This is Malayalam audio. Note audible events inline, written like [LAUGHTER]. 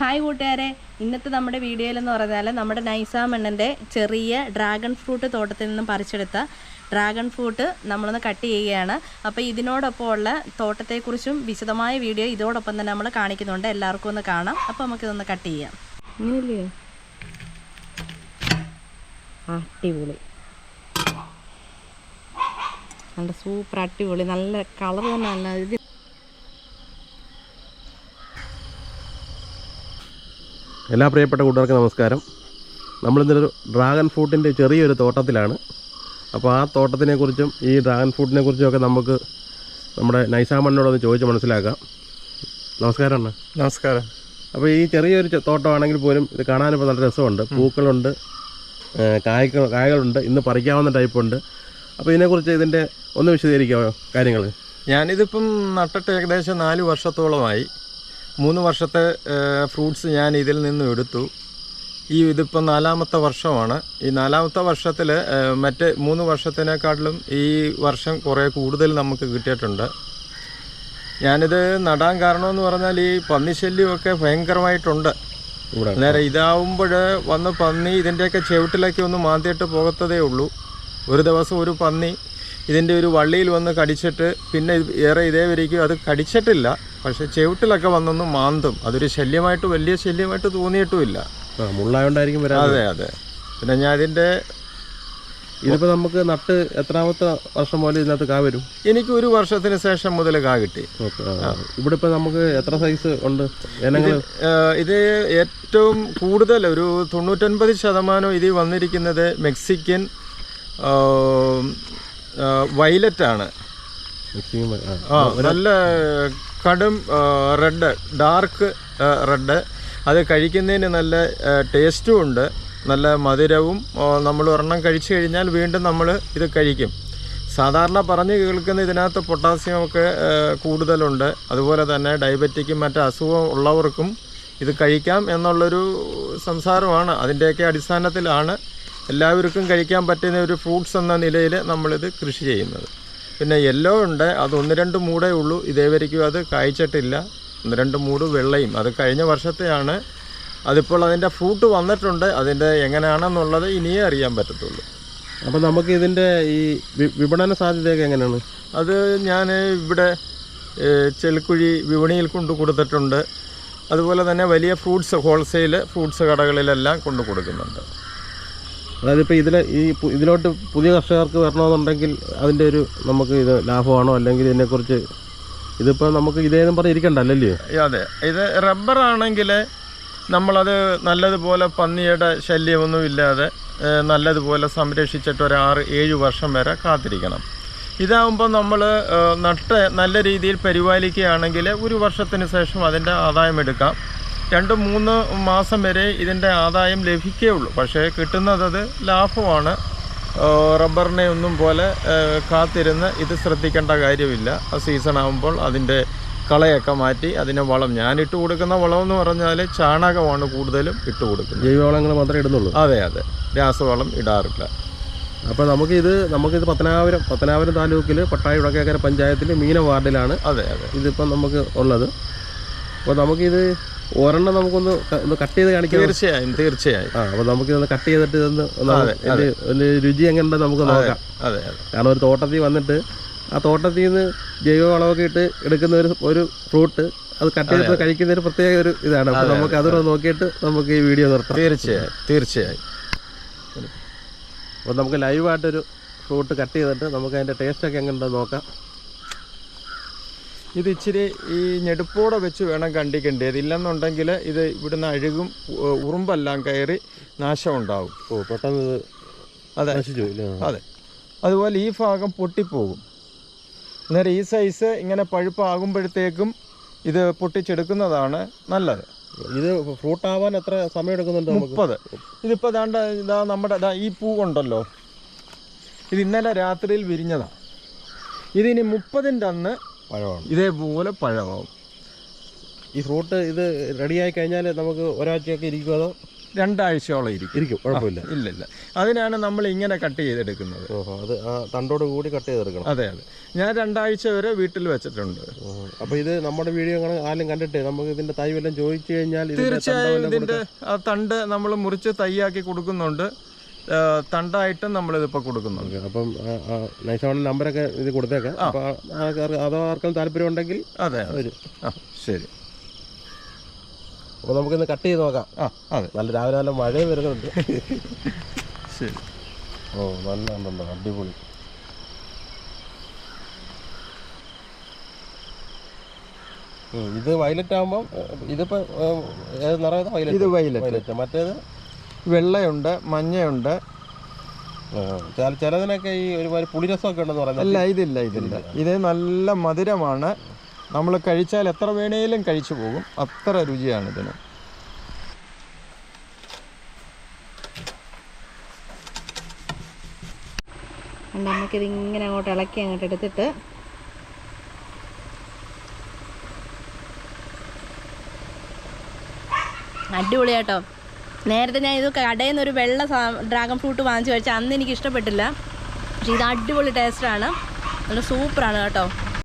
ഹായ് കൂട്ടുകാരെ. ഇന്നത്തെ നമ്മുടെ വീഡിയോയിൽ എന്ന് പറഞ്ഞാൽ നമ്മുടെ നൈസാമണ്ണന്റെ ചെറിയ ഡ്രാഗൺ ഫ്രൂട്ട് തോട്ടത്തിൽ നിന്നും പറിച്ചെടുത്ത ഡ്രാഗൺ ഫ്രൂട്ട് നമ്മളൊന്ന് കട്ട് ചെയ്യുകയാണ്. അപ്പോൾ ഇതിനോടൊപ്പം ഉള്ള തോട്ടത്തെക്കുറിച്ചും വിശദമായ വീഡിയോ ഇതോടൊപ്പം തന്നെ നമ്മൾ കാണിക്കുന്നുണ്ട്. എല്ലാവർക്കും ഒന്ന് കാണാം. അപ്പോൾ നമുക്കിതൊന്ന് കട്ട് ചെയ്യാം. അടിപൊളി. നല്ല സൂപ്പർ അടിപൊളി. നല്ല കളർ തന്നെ നല്ല ഇത് എല്ലാ പ്രിയപ്പെട്ട കൂട്ടുകാർക്കും നമസ്കാരം. നമ്മളിന്നൊരു ഡ്രാഗൺ ഫ്രൂട്ടിന്റെ ചെറിയൊരു തോട്ടത്തിലാണ്. അപ്പോൾ ആ തോട്ടത്തിനെക്കുറിച്ചും ഈ ഡ്രാഗൺ ഫ്രൂട്ടിനെ കുറിച്ചും ഒക്കെ നമുക്ക് നമ്മുടെ നൈസാമണ്ണോടൊന്ന് ചോദിച്ച് മനസ്സിലാക്കാം. നമസ്കാരം അണ്ണ. നമസ്കാരം. അപ്പോൾ ഈ ചെറിയൊരു തോട്ടമാണെങ്കിൽ പോലും ഇത് കാണാനിപ്പോൾ നല്ല രസമുണ്ട്. പൂക്കളുണ്ട് ഏ, കായ്ക്കൾ കായകളുണ്ട് ഇന്ന് പറിക്കാവുന്ന ടൈപ്പുണ്ട്. അപ്പോൾ ഇതിനെക്കുറിച്ച് ഇതിന്റെ ഒന്ന് വിശദീകരിക്കാമോ കാര്യങ്ങൾ ഞാനിതിപ്പം നട്ടിട്ട് ഏകദേശം നാല് വർഷത്തോളമായി. മൂന്ന് വർഷത്തെ ഫ്രൂട്ട്സ് ഞാൻ ഇതിൽ നിന്നും എടുത്തു. ഈ ഇതിപ്പോൾ നാലാമത്തെ വർഷമാണ്. ഈ നാലാമത്തെ വർഷത്തിൽ മറ്റ് മൂന്ന് വർഷത്തിനേക്കാട്ടിലും ഈ വർഷം കുറേ കൂടുതൽ നമുക്ക് കിട്ടിയിട്ടുണ്ട്. ഞാനിത് നടാൻ കാരണമെന്ന് പറഞ്ഞാൽ ഈ പന്നിശല്യമൊക്കെ ഭയങ്കരമായിട്ടുണ്ട്. നേരെ ഇതാവുമ്പോൾ വന്ന് പന്നി ഇതിന്റെയൊക്കെ ചെവിട്ടിലൊക്കെ ഒന്ന് മാന്തിയിട്ട് പോകത്തതേ ഉള്ളൂ. ഒരു ദിവസം ഒരു പന്നി ഇതിന്റെ ഒരു വള്ളിയിൽ വന്ന് കടിച്ചിട്ട് പിന്നെ ഏറെ ഇതേ വരയ്ക്കും അത് കടിച്ചിട്ടില്ല. പക്ഷേ ചുവട്ടിലൊക്കെ വന്നൊന്ന് മാന്തും. അതൊരു ശല്യമായിട്ട് വലിയ ശല്യമായിട്ട് തോന്നിയിട്ടുമില്ല. മുള്ളായോണ്ടായിരിക്കും വരാം അതെ അതെ. പിന്നെ ഞാൻ ഇതിന്റെ ഇതിപ്പോൾ നമുക്ക് നട്ട് എത്രാമത്തെ വർഷം പോലെ ഇതിനകത്ത് കാ വരും? എനിക്ക് ഒരു വർഷത്തിന് ശേഷം മുതൽ കാ കിട്ടി. ഇവിടെ ഇപ്പോൾ നമുക്ക് എത്ര സൈസ് ഉണ്ട്? ഇത് ഏറ്റവും കൂടുതൽ ഒരു തൊണ്ണൂറ്റൊൻപത് ശതമാനം ഇതിൽ വന്നിരിക്കുന്നത് മെക്സിക്കൻ വയലറ്റ് ആണ് ആ. നല്ല കടും റെഡ് ഡാർക്ക് റെഡ്. അത് കഴിക്കുന്നതിന് നല്ല ടേസ്റ്റും ഉണ്ട്. നല്ല മധുരവും നമ്മൾ ഒരെണ്ണം കഴിച്ചു കഴിഞ്ഞാൽ വീണ്ടും നമ്മൾ ഇത് കഴിക്കും. സാധാരണ പറഞ്ഞ് കേൾക്കുന്ന ഇതിനകത്ത് പൊട്ടാസ്യം ഒക്കെ കൂടുതലുണ്ട്. അതുപോലെ തന്നെ ഡയബറ്റിക്കും മറ്റ് അസുഖം ഉള്ളവർക്കും ഇത് കഴിക്കാം എന്നുള്ളൊരു സംസാരമാണ്. അതിന്റെയൊക്കെ അടിസ്ഥാനത്തിലാണ് എല്ലാവർക്കും കഴിക്കാൻ പറ്റുന്ന ഒരു ഫ്രൂട്ട്സ് എന്ന നിലയിൽ നമ്മളിത് കൃഷി ചെയ്യുന്നത്. പിന്നെ യെല്ലോ ഉണ്ട്. അത് ഒന്ന് രണ്ട് മൂടേ ഉള്ളൂ. ഇതേവരയ്ക്കും അത് കായ്ച്ചിട്ടില്ല. ഒന്ന് രണ്ട് മൂട് വെള്ളയും. അത് കഴിഞ്ഞ വർഷത്തെയാണ്. അതിപ്പോൾ അതിന്റെ ഫ്രൂട്ട് വന്നിട്ടുണ്ട്. അതിന്റെ എങ്ങനെയാണെന്നുള്ളത് ഇനിയേ അറിയാൻ പറ്റത്തുള്ളൂ. അപ്പോൾ നമുക്ക് ഇതിന്റെ ഈ വിപണന സാധ്യതയൊക്കെ എങ്ങനെയാണ്? അത് ഞാൻ ഇവിടെ ഏഹ്, ചെളിക്കുഴി വിപണിയിൽ കൊണ്ടു കൊടുത്തിട്ടുണ്ട്. അതുപോലെ തന്നെ വലിയ ഫ്രൂട്ട്സ് ഹോൾസെയിൽ ഫ്രൂട്ട്സ് കടകളിലെല്ലാം കൊണ്ടു കൊടുക്കുന്നുണ്ട്. അതായത് ഇപ്പോൾ ഇതിലെ ഈ ഇതിലോട്ട് പുതിയ കർഷകർക്ക് വരണമെന്നുണ്ടെങ്കിൽ അതിന്റെ ഒരു നമുക്ക് ഇത് ലാഭമാണോ? അല്ലെങ്കിൽ ഇതിനെക്കുറിച്ച് ഇതിപ്പോൾ നമുക്ക് ഇതേന്നും പറഞ്ഞ് അല്ലല്ലേ അതെ. ഇത് റബ്ബർ ആണെങ്കിൽ നമ്മളത് നല്ലതുപോലെ പന്നിയുടെ ശല്യമൊന്നും ഇല്ലാതെ നല്ലതുപോലെ സംരക്ഷിച്ചിട്ട് ഒരു ആറ് ഏഴ് വർഷം വരെ കാത്തിരിക്കണം. ഇതാകുമ്പോൾ നമ്മൾ നട്ട് നല്ല രീതിയിൽ പരിപാലിക്കുകയാണെങ്കിൽ ഒരു വർഷത്തിന് ശേഷം അതിന്റെ ആദായം എടുക്കാം. രണ്ട് മൂന്ന് മാസം വരെ ഇതിന്റെ ആദായം ലഭിക്കുകയുള്ളൂ പക്ഷേ കിട്ടുന്നത് അത് ലാഭമാണ്. റബ്ബറിനെ ഒന്നും പോലെ കാത്തിരുന്ന് ഇത് ശ്രദ്ധിക്കേണ്ട കാര്യമില്ല. ആ സീസൺ ആകുമ്പോൾ അതിന്റെ കളയൊക്കെ മാറ്റി അതിനെ വളം ഞാൻ ഇട്ട് കൊടുക്കുന്ന വളം എന്ന് പറഞ്ഞാൽ ചാണകമാണ് കൂടുതലും ഇട്ട് കൊടുക്കുന്നത്. ജൈവവളങ്ങൾ മാത്രമേ ഇടുന്നുള്ളൂ? അതെ അതെ. രാസവളം ഇടാറില്ല. അപ്പോൾ നമുക്കിത് നമുക്കിത് പത്തനാപുരം പത്തനാപുരം താലൂക്കിൽ പട്ടായി വടക്കേക്കര പഞ്ചായത്തിൽ മീന വാർഡിലാണ് അതെ അതെ. ഇതിപ്പം നമുക്ക് ഉള്ളത്. അപ്പോൾ നമുക്കിത് ഒരെണ്ണം നമുക്കൊന്ന് ഒന്ന് കട്ട് ചെയ്ത് കാണിക്കാം തീർച്ചയായും തീർച്ചയായും. ആ അപ്പോൾ നമുക്കിതൊന്ന് കട്ട് ചെയ്തിട്ട് ഇതൊന്ന് ഒന്ന് രുചി എങ്ങനെ നമുക്ക് നോക്കാം. അതെ കാരണം ഒരു തോട്ടത്തിൽ വന്നിട്ട് ആ തോട്ടത്തിൽ നിന്ന് ജൈവ വളമൊക്കെ ഇട്ട് എടുക്കുന്ന ഒരു ഒരു ഫ്രൂട്ട് അത് കട്ട് ചെയ്ത് കഴിക്കുന്ന ഒരു പ്രത്യേക ഒരു ഇതാണ്. അപ്പോൾ നമുക്ക് അതൊന്ന് നോക്കിയിട്ട് നമുക്ക് ഈ വീഡിയോ നിർത്താം. തീർച്ചയായും തീർച്ചയായും. അപ്പോൾ നമുക്ക് ലൈവായിട്ടൊരു ഫ്രൂട്ട് കട്ട് ചെയ്തിട്ട് നമുക്ക് അതിന്റെ ടേസ്റ്റൊക്കെ എങ്ങനെ നോക്കാം. ഇത് ഇച്ചിരി ഈ ഞെടുപ്പോടെ വെച്ച് വേണം കണ്ടിക്കേണ്ടത് ഇല്ലെന്നുണ്ടെങ്കിൽ ഇത് ഇവിടുന്ന് അഴുകും ഉറുമ്പെല്ലാം കയറി നാശം ഉണ്ടാവും ഓ പെട്ടെന്ന് അതെ? അതെ. അതുപോലെ ഈ ഭാഗം പൊട്ടിപ്പോകും. അന്നേരം ഈ സൈസ് ഇങ്ങനെ പഴുപ്പാകുമ്പോഴത്തേക്കും ഇത് പൊട്ടിച്ചെടുക്കുന്നതാണ് നല്ലത്. ഇത് ഫ്രൂട്ട് ആവാൻ എത്ര സമയം എടുക്കുന്നുണ്ട് മുപ്പത്. ഇതിപ്പോൾ ദാണ്ട ഇതാ നമ്മുടെ ദാ ഈ പൂ ഉണ്ടല്ലോ. ഇത് ഇന്നലെ രാത്രിയിൽ വിരിഞ്ഞതാണ് ഇതിനി മുപ്പതിന്റെ അന്ന് പഴമാണ്. ഇതേപോലെ പഴമാവും. ഈ ഫ്രൂട്ട് ഇത് റെഡിയായി കഴിഞ്ഞാൽ നമുക്ക് ഒരാഴ്ചയൊക്കെ ഇരിക്കും അതോ? രണ്ടാഴ്ചയോളം ഇരിക്കും. ഇരിക്കും കുഴപ്പമില്ല. ഇല്ല ഇല്ല. അതിനാണ് നമ്മൾ ഇങ്ങനെ കട്ട് ചെയ്തെടുക്കുന്നത്. ഓഹോ അത് ആ തണ്ടോട് കൂടി കട്ട് ചെയ്തെടുക്കണം. അതെ അതെ. ഞാൻ രണ്ടാഴ്ച വരെ വീട്ടിൽ വെച്ചിട്ടുണ്ട്. അപ്പോൾ അപ്പൊ ഇത് നമ്മുടെ വീഡിയോ കാണാൻ ആരും കണ്ടിട്ട് നമുക്ക് ഇതിന്റെ തൈ വല്ലതും ചോദിച്ചു കഴിഞ്ഞാൽ തീർച്ചയായും ഇതിന്റെ ആ തണ്ട് നമ്മൾ മുറിച്ച് തൈയാക്കി കൊടുക്കുന്നുണ്ട്. തണ്ടായിട്ടും നമ്മളിതിപ്പോൾ കൊടുക്കുന്നുണ്ട് ഓക്കേ, അപ്പം നൈസാണ് നമ്പറൊക്കെ ഇത് കൊടുത്തേക്കാം. അപ്പോൾ അതോ ആർക്കും താല്പര്യം ഉണ്ടെങ്കിൽ അതെ ഒരു വരും. ആ ശരി. അപ്പോൾ നമുക്കിന്ന് കട്ട് ചെയ്ത് നോക്കാം. ആ അതെ. നല്ല രാവിലെ നല്ല മഴയും വരുന്നുണ്ട്. [LAUGHS] ശരി. ഓ നല്ല ഉണ്ടല്ലോ അടിപൊളി. ഇത് വയലറ്റ് ആകുമ്പോൾ ഇതിപ്പോ ഏഹ്, ഏത് നിറയത് വയലറ്റ്? ഇത് വയലറ്റ്. വയലറ്റ്. മറ്റേത്? വെള്ളയുണ്ട് മഞ്ഞയുണ്ട്. ചിലതിനൊക്കെ ഈ ഒരുപാട് പുളിരസമൊക്കെ ഉണ്ടെന്ന് പറയുന്നത് അല്ല ഇതില്ല ഇതില്ല. ഇത് നല്ല മധുരമാണ്. നമ്മൾ കഴിച്ചാൽ എത്ര വേണേലും കഴിച്ചു പോകും. അത്ര രുചിയാണ് ഇതിന് നമുക്കിത് ഇങ്ങനെ അങ്ങോട്ട് ഇളക്കി അങ്ങോട്ട് എടുത്തിട്ട്. അടിപൊളിയാട്ടോ. നേരത്തെ ഞാൻ ഇത് കടയിൽ നിന്ന് ഒരു വെള്ള ഡ്രാഗൺ ഫ്രൂട്ട് വാങ്ങിച്ചു കഴിച്ചാൽ അന്ന് എനിക്ക് ഇഷ്ടപ്പെട്ടില്ല. പക്ഷേ ഇത് അടിപൊളി ടേസ്റ്റാണ് നല്ല സൂപ്പറാണ് കേട്ടോ.